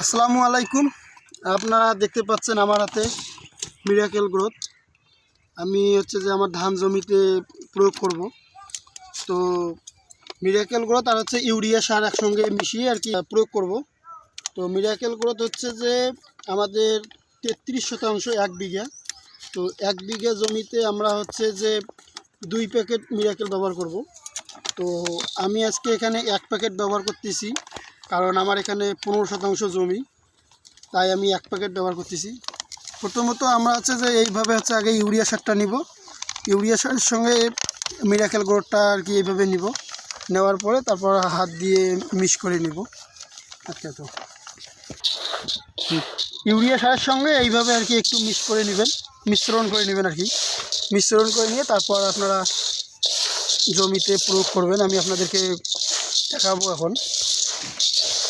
আসসালামু আলাইকুম। আপনারা দেখতে পাচ্ছেন আমার হাতে মিরাকেল গ্রোথ আমি হচ্ছে যে আমার ধান জমিতে প্রয়োগ করব। তো মিরাকেল গ্রোথ আর হচ্ছে ইউরিয়া সার একসঙ্গে মিশিয়ে আর কি প্রয়োগ করব। তো মিরাকেল গ্রোথ হচ্ছে যে আমাদের তেত্রিশ শতাংশ এক বিঘা। তো এক বিঘা জমিতে আমরা হচ্ছে যে দুই প্যাকেট মিরাকেল ব্যবহার করব। তো আমি আজকে এখানে এক প্যাকেট ব্যবহার করতেছি। কারণ আমার এখানে পনেরো শতাংশ জমি, তাই আমি এক প্যাকেট ব্যবহার করতেছি। প্রথমত আমরা হচ্ছে যে এইভাবে হচ্ছে আগে ইউরিয়া সারটা নিব। ইউরিয়া সারের সঙ্গে মিরাকেল গোড়টা আর কি এইভাবে নিব। নেওয়ার পরে তারপর হাত দিয়ে মিক্স করে নিব। আচ্ছা তো। ইউরিয়া সারের সঙ্গে এইভাবে আর কি একটু মিক্স করে নেবেন, মিশ্রণ করে নেবেন আর কি। মিশ্রণ করে নিয়ে তারপর আপনারা জমিতে প্রয়োগ করবেন। আমি আপনাদেরকে দেখাবো এখন। Thank you.